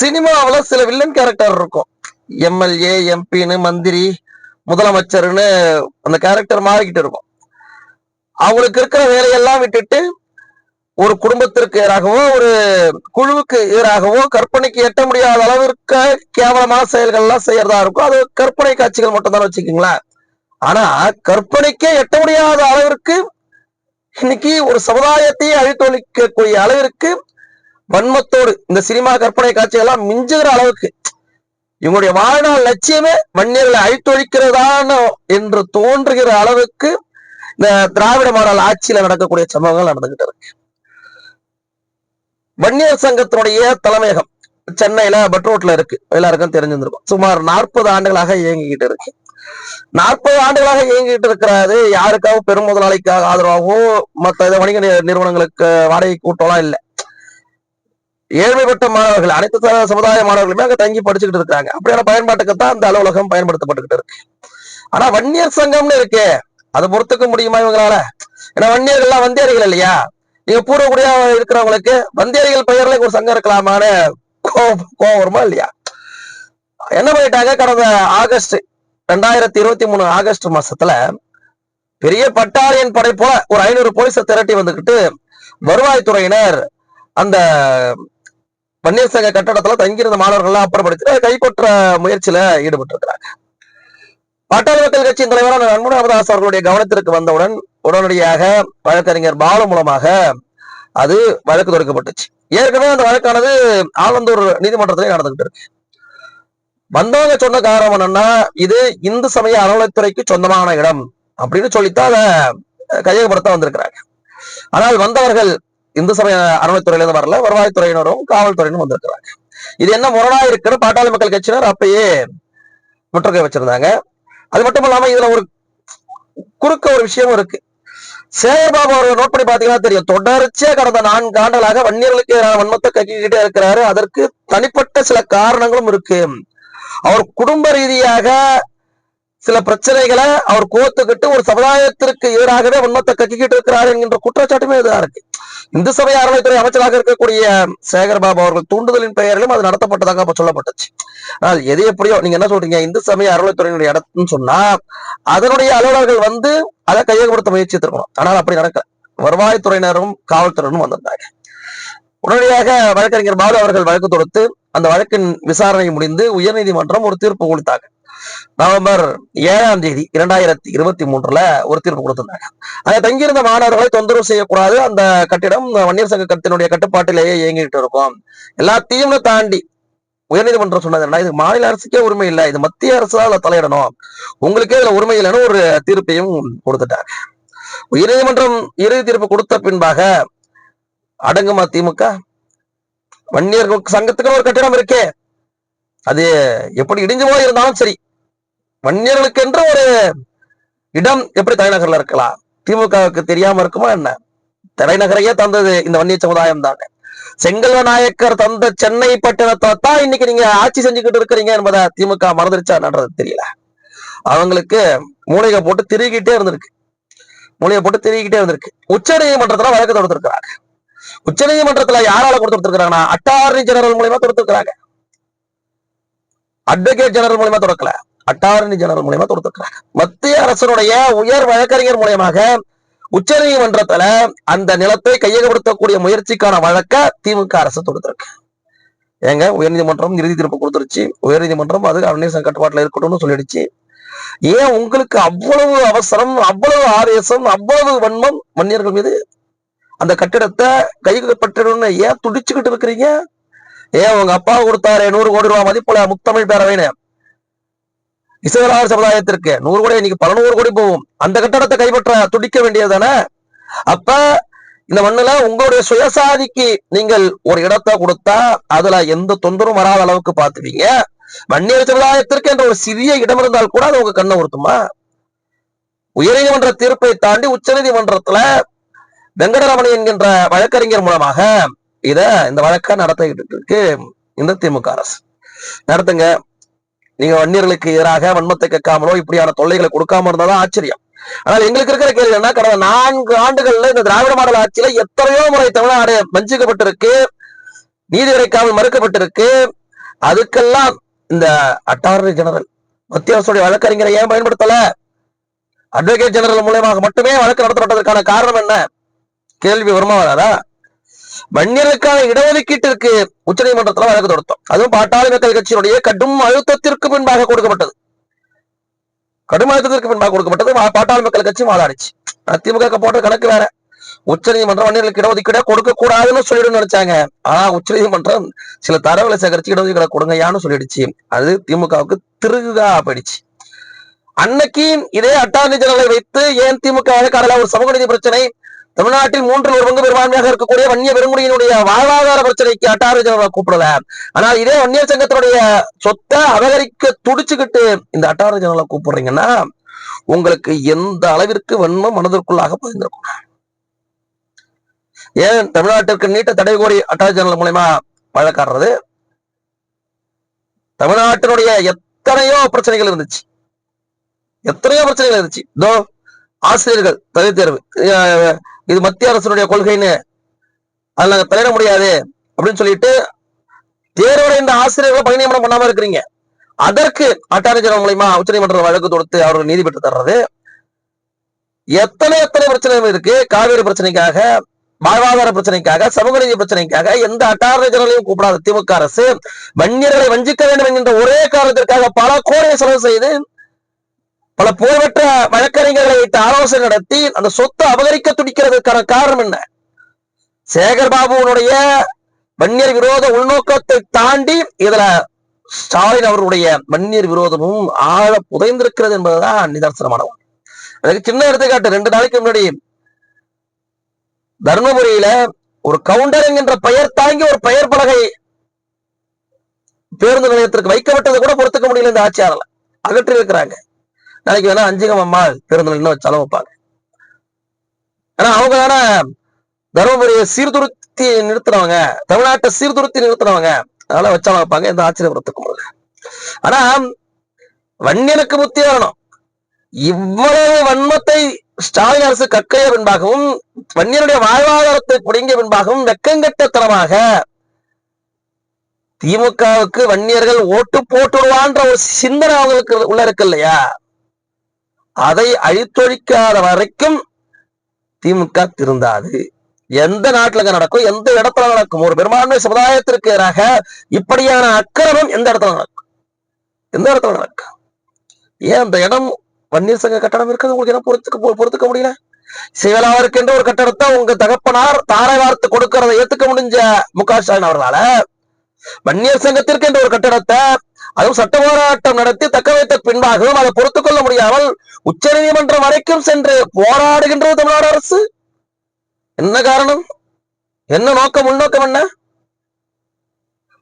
சினிமாவுல சில villain character இருக்கும். MLA எம்பின்னு மந்திரி முதலமைச்சர்னு அந்த கேரக்டர் மாறிக்கிட்டு இருக்கும். அவங்களுக்கு இருக்கிற வேலையெல்லாம் விட்டுட்டு ஒரு குடும்பத்திற்கு எதிராகவோ ஒரு குழுவுக்கு எதிராகவோ கற்பனைக்கு எட்ட முடியாத அளவிற்கு கேவலமான செயல்கள்லாம் செய்யறதா இருக்கும். அது கற்பனை காட்சிகள் மட்டும் தான் வச்சுக்கோங்களேன். ஆனா கற்பனைக்கே எட்ட முடியாத அளவிற்கு இன்னைக்கு ஒரு சமுதாயத்தையே அழித்தொழிக்கக்கூடிய அளவிற்கு வன்மத்தோடு இந்த சினிமா கற்பனை காட்சிகள்லாம் மிஞ்சுகிற அளவுக்கு இவங்களுடைய வாழ்நாள் லட்சியமே வன்னியர்களை அழித்தொழிக்கிறதான என்று தோன்றுகிற அளவுக்கு இந்த திராவிட மாடல் ஆட்சியில நடக்கக்கூடிய சம்பவங்கள் நடந்துகிட்டு இருக்கு. வன்னியர் சங்கத்தினுடைய தலைமையகம் சென்னையில பட்ரோட்ல இருக்கு. எல்லாருக்கும் தெரிஞ்சிருந்திருக்கும். சுமார் நாற்பது ஆண்டுகளாக இயங்கிக்கிட்டு இருக்கு. நாற்பது ஆண்டுகளாக இயங்கிட்டு இருக்கிறது யாருக்காகவும் பெரும் முதலாளிக்காக ஆதரவாகவும் மற்ற வணிக நிறுவனங்களுக்கு வாடகை கூட்டம்லாம் இல்லை. ஏழ்மைப்பட்ட மாணவர்கள் அனைத்து சமுதாய மாணவர்களுமே அங்க தங்கி படிச்சுக்கிட்டு இருக்காங்க அப்படியான பயன்பாட்டுக்கு தான் அந்த அலுவலகம் பயன்படுத்தப்பட்டுக்கிட்டு இருக்கு. ஆனா வன்னியர் சங்கம்னு இருக்கே. அதை பொறுத்துக்க முடியுமா இவங்களால? ஏன்னா வன்னியர்கள்லாம் வந்தியர்கள் இல்லையா? நீங்க பூர்வக்குடியா இருக்கிறவங்களுக்கு வந்தியர்கள் பெயர்ல ஒரு சங்கம் இருக்கலாமான்னு கோபம் கோவம் வருமா இல்லையா? என்ன பண்ணிட்டாங்க? கடந்த ஆகஸ்ட் ரெண்டாயிரத்தி இருபத்தி மூணு ஆகஸ்ட் மாசத்துல பெரிய பட்டாளியன் படை போல ஒரு ஐநூறு போலீஸை திரட்டி வந்துகிட்டு வருவாய்த்துறையினர் அந்த வன்னியர் சங்க கட்டடத்துல தங்கியிருந்த மாணவர்கள்லாம் அப்புறப்படுத்தி கைப்பற்ற முயற்சியில ஈடுபட்டிருக்கிறாங்க. பாட்டாளி மக்கள் கட்சியின் தலைவரான நன்முன ராமதாஸ் அவர்களுடைய கவனத்திற்கு வந்தவுடன் உடனடியாக வழக்கறிஞர் பாலு மூலமாக அது வழக்கு தொடுக்கப்பட்டுச்சு. ஏற்கனவே அந்த வழக்கானது ஆலந்தூர் நீதிமன்றத்திலே நடந்துகிட்டு இருக்கு. வந்தவங்க சொன்ன காரணம் என்னன்னா இது இந்து சமய அறநிலைத்துறைக்கு சொந்தமான இடம் அப்படின்னு சொல்லித்தான் அதை கையகப்படுத்த வந்திருக்கிறாங்க. ஆனால் வந்தவர்கள் இந்து சமய அறநிலைத்துறையிலிருந்து வரல வருவாய்த்துறையினரும் காவல்துறையினரும் வந்திருக்கிறாங்க. இது என்ன முரணா இருக்குன்னு பாட்டாளி மக்கள் கட்சியினர் அப்பயே முற்றுகை வச்சிருந்தாங்க. அது மட்டும் இல்லாம இதுல ஒரு குறுக்க ஒரு விஷயமும் இருக்கு. சேகர்பாபு அவர்கள் நோட் பண்ணி பாத்தீங்கன்னா தெரியும். தொடர்ச்சியா கடந்த நான்கு ஆண்டுகளாக வன்னியர்களுக்கு எதிரான வன்மத்தை கக்கிக்கிட்டே இருக்கிறாரு. அதற்கு தனிப்பட்ட சில காரணங்களும் இருக்கு. அவர் குடும்ப ரீதியாக சில பிரச்சனைகளை அவர் கோத்துக்கிட்டு ஒரு சமுதாயத்திற்கு எதிராகவே உண்மத்தை கக்கிக்கிட்டு இருக்கிறார் என்கின்ற குற்றச்சாட்டுமே இதுதான் இருக்கு. இந்து சபை அறநிலைத்துறை அமைச்சராக இருக்கக்கூடிய சேகர்பாபு அவர்கள் தூண்டுதலின் பெயரிலும் அது நடத்தப்பட்டதாக அப்ப சொல்லப்பட்டுச்சு. ஆனால் எது எப்படியோ நீங்க என்ன சொல்றீங்க? இந்து சமய அறநிலைத்துறையினுடைய இடத்துன்னு சொன்னா அதனுடைய அலுவலர்கள் வந்து அதை கையகப்படுத்த முயற்சித்திருக்கணும். ஆனால் அப்படி நடக்கல. வருவாய்த்துறையினரும் காவல்துறையினரும் வந்திருந்தாங்க. உடனடியாக வழக்கறிஞர் பாலு அவர்கள் வழக்கு தொடுத்து அந்த வழக்கின் விசாரணை முடிந்து உயர்நீதிமன்றம் ஒரு தீர்ப்பு கொடுத்தாங்க. நவம்பர் ஏழாம் தேதி இரண்டாயிரத்தி இருபத்தி மூன்றுல ஒரு தீர்ப்பு கொடுத்திருந்தாங்க. அங்க தங்கியிருந்த மாணவர்களை தொந்தரவு செய்யக்கூடாது. அந்த கட்டிடம் வன்னியர் சங்க கட்டினுடைய கட்டுப்பாட்டிலேயே இயங்கிட்டு இருக்கும். எல்லாத்தையும் தாண்டி உயர்நீதிமன்றம் சொன்னது என்ன இது மாநில அரசுக்கே உரிமை இல்லை. இது மத்திய அரசு தான் தலையிடணும். உங்களுக்கே இதுல உரிமை இல்லைன்னு ஒரு தீர்ப்பையும் கொடுத்துட்டாங்க. உயர்நீதிமன்றம் இறுதி தீர்ப்பு கொடுத்த பின்பாக அடங்குமா திமுக? வன்னியர் சங்கத்துக்கு ஒரு கட்டிடம் இருக்கே. அது எப்படி இடிஞ்சு போய் இருந்தாலும் சரி. வன்னியர்களுக்கென்று ஒரு இடம் எப்படி தலைநகர்ல இருக்கலாம்? திமுகவுக்கு தெரியாம இருக்குமா என்ன? தலைநகரையே தந்தது இந்த வன்னிய சமுதாயம் தாங்க செங்கல்வ நாயக்கர் தந்த சென்னை பட்டணத்தை தான் இன்னைக்கு நீங்க ஆட்சி செஞ்சுக்கிட்டு இருக்கிறீங்க என்பதை திமுக மறந்துருச்சான்றது தெரியல. அவங்களுக்கு மூளையை போட்டு திருகிட்டே இருந்திருக்கு. மூளையை போட்டு திருகிட்டே இருந்திருக்கு. உச்ச நீதிமன்றத்துல வழக்கு தொடுத்திருக்கிறாங்க. உச்ச நீதிமன்றத்துல யாரால கொடுத்துருக்காங்கன்னா அட்டார்னி ஜெனரல் மூலியமா தொடுத்திருக்கிறாங்க. அட்வொகேட் ஜெனரல் மூலியமா தொடக்கல. அட்டாரணி ஜெனரல் மூலியமா தொடுத்திருக்கிறாங்க மத்திய அரசனுடைய உயர் வழக்கறிஞர் மூலியமாக உச்ச நீதிமன்றத்துல அந்த நிலத்தை கையகப்படுத்தக்கூடிய முயற்சிக்கான வழக்க திமுக அரசு தொடுத்திருக்கு. ஏங்க உயர்நீதிமன்றம் இறுதி தீர்ப்பு கொடுத்துருச்சு. உயர்நீதிமன்றம் அது அந்நிய கட்டுப்பாட்டுல இருக்கட்டும்னு சொல்லிடுச்சு. ஏன் உங்களுக்கு அவ்வளவு அவசரம் அவ்வளவு ஆவேசம் அவ்வளவு வன்மம் மன்னியர்கள் மீது? அந்த கட்டிடத்தை கைப்பற்றணும்னு ஏன் துடிச்சுக்கிட்டு இருக்கிறீங்க? ஏன் உங்க அப்பா கொடுத்தாரு நூறு கோடி ரூபாய் மதிப்புல முத்தமிழ் பேரவைன்னு? இசைவலாளர் சமுதாயத்திற்கு நூறு கோடி இன்னைக்கு பல நூறு கோடி போகும். அந்த கட்டடத்தை கைப்பற்ற துடிக்க வேண்டியதுதானே? அப்ப இந்த மண்ணுல உங்களுடைய சுயசாதிக்கு நீங்கள் ஒரு இடத்தை கொடுத்தா அதுல எந்த தொந்தரவும் வராத அளவுக்கு பாத்துவீங்க வன்னியர் சமுதாயத்திற்கு என்ற ஒரு சிறிய இடம் இருந்தால் கூட அது உங்க கண்ணை உறுத்துமா? உயர்நீதிமன்ற தீர்ப்பை தாண்டி உச்சநீதிமன்றத்துல வெங்கடரமணி என்கின்ற வழக்கறிஞர் மூலமாக இத இந்த வழக்க நடத்திக்கிட்டு இருக்கு இந்த திமுக அரசு. நடத்துங்க. நீங்க வன்னியர்களுக்கு எதிராக வன்மத்தை கேட்காமலோ இப்படியான தொல்லைகளை கொடுக்காம இருந்தாதான் ஆச்சரியம். ஆனால் எங்களுக்கு இருக்கிற கேள்வி என்ன கடந்த நான்கு ஆண்டுகள்ல இந்த திராவிட மாடல் ஆட்சியில எத்தனையோ முறை தமிழ்நாடு வஞ்சிக்கப்பட்டிருக்கு நீதி கிடைக்காமல் மறுக்கப்பட்டிருக்கு. அதுக்கெல்லாம் இந்த அட்டார்னி ஜெனரல் மத்திய அரசுடைய வழக்கறிஞரை ஏன் பயன்படுத்தல? அட்வொகேட் ஜெனரல் மூலயமாக மட்டுமே வழக்கு நடத்தப்பட்டதற்கான காரணம் என்ன? கேள்வி வருமா வராதா? வன்னியர்களுக்கான இடஒதுக்கீட்டிற்கு உச்சநீதிமன்றத்துல வழக்கு தொடுத்தோம். அதுவும் பாட்டாளி மக்கள் கட்சியினுடைய கடும் அழுத்தத்திற்கு பின்பாக கொடுக்கப்பட்டது. கடும் அழுத்தத்திற்கு பின்பாக கொடுக்கப்பட்டது. பாட்டாளி மக்கள் கட்சி வாதாடிச்சு அதிமுக போட்ட கணக்கு வேற. உச்சநீதிமன்றம் வன்னியர்களுக்கு இடஒதுக்கீடே கொடுக்க கூடாதுன்னு சொல்லிடுன்னு நினைச்சாங்க. ஆனா உச்சநீதிமன்றம் சில தரவுகளை சேகரிச்சு இடஒதுக்கீடு கொடுங்கயான்னு சொல்லிடுச்சு. அது திமுகவுக்கு திருகுதா போயிடுச்சு. அன்னைக்கு இதே அட்டார்னி ஜெனரலை வைத்து ஏன் திமுக வழக்காடல ஒரு சமூக நீதி பிரச்சனை தமிழ்நாட்டில் மூன்றில் ஒரு பங்கு பெரும்பான்மையாக இருக்கக்கூடிய வன்னிய பெருங்குடியினுடைய வாழ்வாதார பிரச்சனைக்கு அட்டார்னி கூப்பிடல. ஆனால் இதே வன்னியர் சங்கத்தினுடைய சொத்தை அபகரிக்க துடிச்சுக்கிட்டு இந்த அட்டார்னி கூப்பிடுறீங்கன்னா உங்களுக்கு எந்த அளவிற்கு வன்மம் மனதிற்குள்ளாக பதிந்திருக்கும்? ஏன் தமிழ்நாட்டிற்கு நீட்ட தடை கோரி அட்டார்னி ஜெனரல் மூலயமா வழக்காடுறது தமிழ்நாட்டினுடைய எத்தனையோ பிரச்சனைகள் இருந்துச்சு. எத்தனையோ பிரச்சனைகள் இருந்துச்சு. இதோ ஆசிரியர்கள் தகுதி தேர்வு. இது மத்திய அரசனுடைய கொள்கைன்னு. அதுல தலையிட முடியாது. அப்படின்னு சொல்லிட்டு தேர்வடைந்த ஆசிரியர்களை பணி நியமனம் பண்ணாம இருக்கிறீங்க. அதற்கு அட்டார்னி ஜெனரல் மூலயமா உச்சநீதிமன்றம் வழக்கு தொடுத்து அவர்கள் நீதி பெற்று தர்றது. எத்தனை எத்தனை பிரச்சனைகள் இருக்கு? காவேரி பிரச்சனைக்காக வாழ்வாதார பிரச்சனைக்காக சமூக நீதி பிரச்சனைக்காக எந்த அட்டார்னி ஜெனரலையும் கூப்பிடாத திமுக அரசு வன்னியர்களை வஞ்சிக்க வேண்டும் என்கின்ற ஒரே காரணத்திற்காக பல கோடியை செலவு செய்து பல புகழ்பெற்ற வழக்கறிஞர்களை வைத்து ஆலோசனை நடத்தி அந்த சொத்தை அபகரிக்க துடிக்கிறதுக்கான காரணம் என்ன? சேகர் பாபுனுடைய வன்னியர் விரோத உள்நோக்கத்தை தாண்டி இதுல ஸ்டாலின் அவருடைய வன்னியர் விரோதமும் ஆழ புதைந்திருக்கிறது என்பதுதான் நிதர்சனமான ஒன்று. அதுக்கு சின்ன எடுத்துக்காட்டு ரெண்டு நாளைக்கு முன்னாடி தர்மபுரியில ஒரு கவுண்டர் என்கின்ற பெயர் தாங்கி ஒரு பெயர் பலகை பேருந்து நிலையத்திற்கு வைக்கப்பட்டது கூட பொறுத்துக்க முடியல இந்த ஆட்சியாளர்ல அகற்றி இருக்கிறாங்க நாளைக்கு வேணா அஞ்சுகம் அம்மாள் பேருந்து வச்சாலும் வைப்பாங்க. ஆனா அவங்க தானே தருமபுரியை சீர்திருத்தி நிறுத்தினவங்க தமிழ்நாட்டை சீர்திருத்தி நிறுத்தினவங்க அதனால வச்சாலும் வைப்பாங்க எந்த ஆச்சரியப்படுறதுக்கும் இல்லை ஆனா வன்னியனுக்கு புத்தி வரணும். இவ்வளவு வன்மத்தை ஸ்டாலின் அரசு கக்கைய பின்பாகவும் வன்னியனுடைய வாழ்வாதாரத்தை புடுங்கிய பின்பாகவும் வெக்கங்கட்டத்தனமாக திமுகவுக்கு வன்னியர்கள் ஓட்டு போட்டுடுவான்ற ஒரு சிந்தனை அவங்களுக்கு உள்ள இருக்கு இல்லையா? அதை அழித்தொழிக்காத வரைக்கும் திமுக திருந்தாது. எந்த நாட்டுல நடக்கும் எந்த இடத்துல நடக்கும்? ஒரு பெரும்பான்மை சமுதாயத்திற்கு எதிராக இப்படியான அக்கிரமம் எந்த இடத்துல நடக்கும்? எந்த இடத்துல நடக்கும்? ஏன் அந்த இடம் வன்னியர் சங்க கட்டடம் இருக்கிறது உங்களுக்கு என்ன பொறுத்துக்க பொ- பொறுத்துக்க முடியல? சிவலாவிற்கென்ற ஒரு கட்டடத்தை உங்க தகப்பனார் தாரை வார்த்து கொடுக்கறதை ஏத்துக்க முடிஞ்ச மு க ஸ்டாலின் அவர்களால வன்னியர் சங்கத்திற்கு என்ற ஒரு கட்டடத்தை அதுவும் சட்ட போராட்டம் நடத்தி தக்க வைத்த பின்பாகவும் அதை பொறுத்துக் கொள்ள முடியாமல் உச்ச நீதிமன்றம் வரைக்கும் சென்று போராடுகின்றது தமிழ்நாடு அரசு. என்ன காரணம்? என்ன நோக்கம் உள்நோக்கம் என்ன?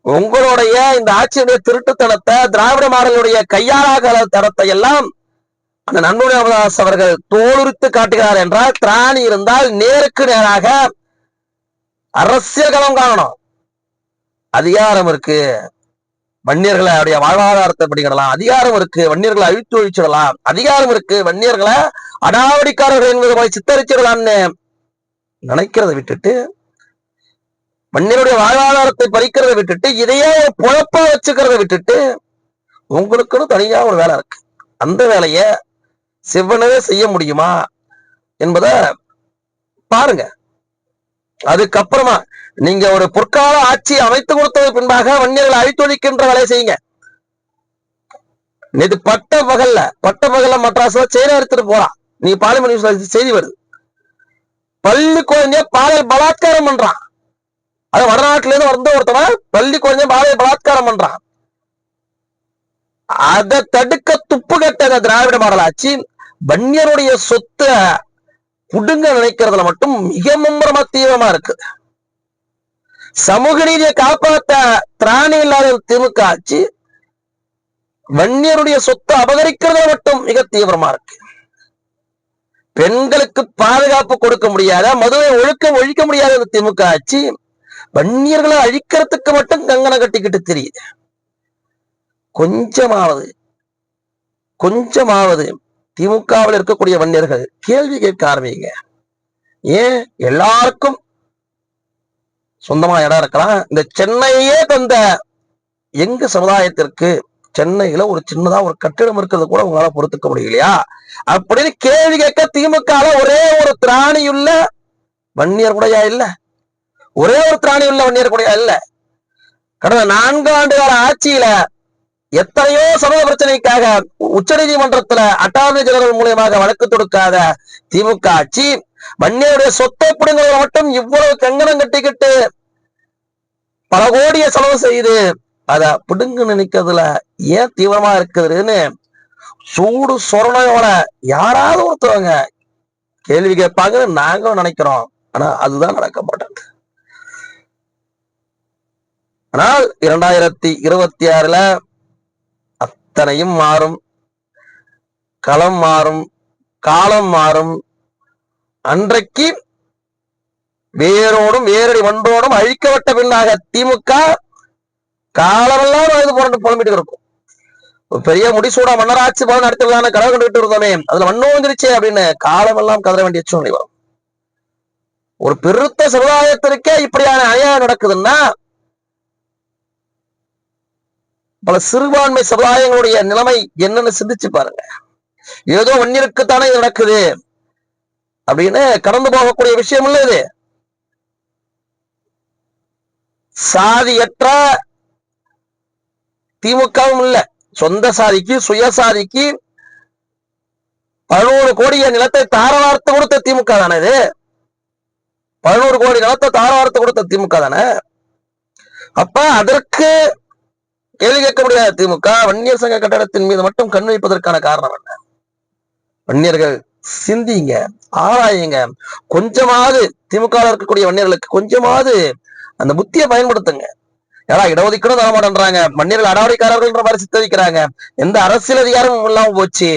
உங்களுடைய இந்த ஆட்சியுடைய திருட்டுத்தனத்தை திராவிட மாடலுடைய கையாளாக தனத்தை எல்லாம் அந்த நண்புடைய அமதாஸ் அவர்கள் தோலுரித்து காட்டுகிறார் என்றால் திராணி இருந்தால் நேருக்கு நேராக அரசியல் களம் காணணும். அதிகாரம் இருக்கு. வன்னியர்களை அவருடைய வாழ்வாதாரத்தை படிக்கிடலாம் அதிகாரம் இருக்கு வன்னியர்களை அழித்து ஒழிச்சிடலாம். அதிகாரம் இருக்கு வன்னியர்களை அடாவடிக்காரர்கள் என்பது போய் சித்தரிச்சிடலாம்னு நினைக்கிறத விட்டுட்டு வன்னியருடைய வாழ்வாதாரத்தை பறிக்கிறத விட்டுட்டு இதையே ஒரு பொழப்பா வச்சுக்கிறத விட்டுட்டு உங்களுக்குன்னு தனியா ஒரு வேலை இருக்கு. அந்த வேலைய செவ்வனவே செய்ய முடியுமா என்பத பாருங்க. அதுக்கப்புறமா நீங்க ஒரு பொற்கால ஆட்சி அமைத்து கொடுத்தது பின்பாக வன்னியர்களை அழித்தொழிக்கின்ற வேலையை செய்யுங்க. நேற்று பட்ட பகல்ல பட்ட பகல்ல மட்ராஸ்ல செயல எடுத்துட்டு போறான் நீ பாலிமர் நியூஸ்ல செய்தி வருது. பள்ளி குழந்தைய பாலியல் பலாத்காரம் பண்றான். அது வடநாட்டுல இருந்து வந்த ஒருத்தவன் பள்ளி குழந்தைய பாலியல் பலாத்காரம் பண்றான். அதை தடுக்க துப்பு கட்ட திராவிட மாடல் ஆட்சி வன்னியருடைய சொத்தை புடுங்க நினைக்கிறதுல மட்டும் மிக மும்முரமா தீவிரமா இருக்கு. சமூக நீதியை காப்பாத்த திராணி இல்லாத திமுக ஆட்சி வன்னியருடைய சொத்தை அபகரிக்கிறதுல மட்டும் மிக தீவிரமா இருக்கு. பெண்களுக்கு பாதுகாப்பு கொடுக்க முடியாத மதுவை ஒழுக்க ஒழிக்க முடியாத இந்த திமுக ஆட்சி வன்னியர்களை அழிக்கிறதுக்கு மட்டும் கங்கணம் கட்டிக்கிட்டு தெரியுது. கொஞ்சமாவது கொஞ்சமாவது திமுகவில் இருக்கக்கூடிய வன்னியர்கள் கேள்வி கேட்க ஆரம்பிங்க. ஏன்? எல்லாருக்கும் சொந்தமா இடம் இருக்கலாம். இந்த சென்னையே தந்த எங்க சமுதாயத்திற்கு சென்னையில ஒரு சின்னதா ஒரு கட்டிடம் இருக்கிறது கூட உங்களால பொறுத்துக்க முடியலையா அப்படின்னு கேள்வி கேட்க திமுக ஒரே ஒரு திராணியுள்ள வன்னியர் கூடையா இல்ல? ஒரே ஒரு திராணியுள்ள வன்னியர் கூடையா இல்ல? கடந்த நான்கு ஆண்டு கால ஆட்சியில எத்தனையோ சமூக பிரச்சனைக்காக உச்சநீதிமன்றத்துல அட்டார்னி ஜெனரல் மூலியமாக வழக்கு தொடுக்காத திமுக ஆட்சி வன்னியருடைய சொத்தை பிடுங்குறத மட்டும் இவ்வளவு கங்கணம் கட்டிக்கிட்டு பல கோடியை செலவு செய்து அத பிடுங்கு நினைக்கிறதுல ஏன் தீவிரமா இருக்குதுன்னு சூடு சொரணையோட யாராவது ஒருத்தவங்க கேள்வி கேட்பாங்கன்னு நாங்களும் நினைக்கிறோம். ஆனா அதுதான் நடக்க மாட்டேங்குது ஆனால் இரண்டாயிரத்தி இருபத்தி ஆறுல அத்தனையும் மாறும். களம் மாறும். காலம் மாறும். அன்றைக்கு வேரோடும் வேரடி ஒன்றோடும் அழிக்கப்பட்ட பின்னாக திமுக காலமெல்லாம் இது புரண்டு புலம்பிட்டு இருக்கும் ஒரு பெரிய முடிசூடா மன்னராட்சி பலன் நடத்தலான கனவு கண்டுகிட்டு இருந்தோமே அதுல மண்ணு வந்துருச்சே அப்படின்னு காலமெல்லாம் கதற வேண்டிய சூழ்நிலை வரும். ஒரு பெருத்த சமுதாயத்திற்கே இப்படியான அநியாயம் நடக்குதுன்னா பல சிறுபான்மை சமுதாயங்களுடைய நிலைமை என்னன்னு சிந்திச்சு பாருங்க. ஏதோ ஒன்னிற்குத்தானே இது நடக்குது அப்படின்னு கடந்து போகக்கூடிய விஷயம் இல்ல இது. சாதியற்ற திமுகவும் இல்ல. சொந்த சாதிக்கு சுயசாதிக்கு பதினோரு கோடிய நிலத்தை தாரவார்த்து கொடுத்த திமுக தானே இது? பதினோரு கோடி நிலத்தை தாரவார்த்து கொடுத்த திமுக தானே? அப்ப அதற்கு கேள்வி கேட்க முடியாத திமுக. வன்னியர் சங்க கட்டடத்தின் மீது மட்டும் கண் வைப்பதற்கான காரணம் என்ன? வன்னியர்கள் சிந்திங்க ஆராயுங்க. கொஞ்சமாவது திமுக இருக்கக்கூடிய வன்னியர்களுக்கு கொஞ்சமாவது அந்த புத்தியை பயன்படுத்துங்க. ஏன்னா இடஒதுக்கீடும் தர மாட்டேன்றாங்க. மன்னியர்கள் அடாவடிக்காரர்கள்ன்ற மாதிரி சித்தரிக்கிறாங்க. எந்த அரசியல் அதிகாரமும் இல்லாம போச்சு.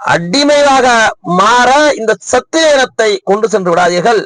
அடிமையாக மாற இந்த சத்திய இனத்தை கொண்டு சென்று விடாதீர்கள்.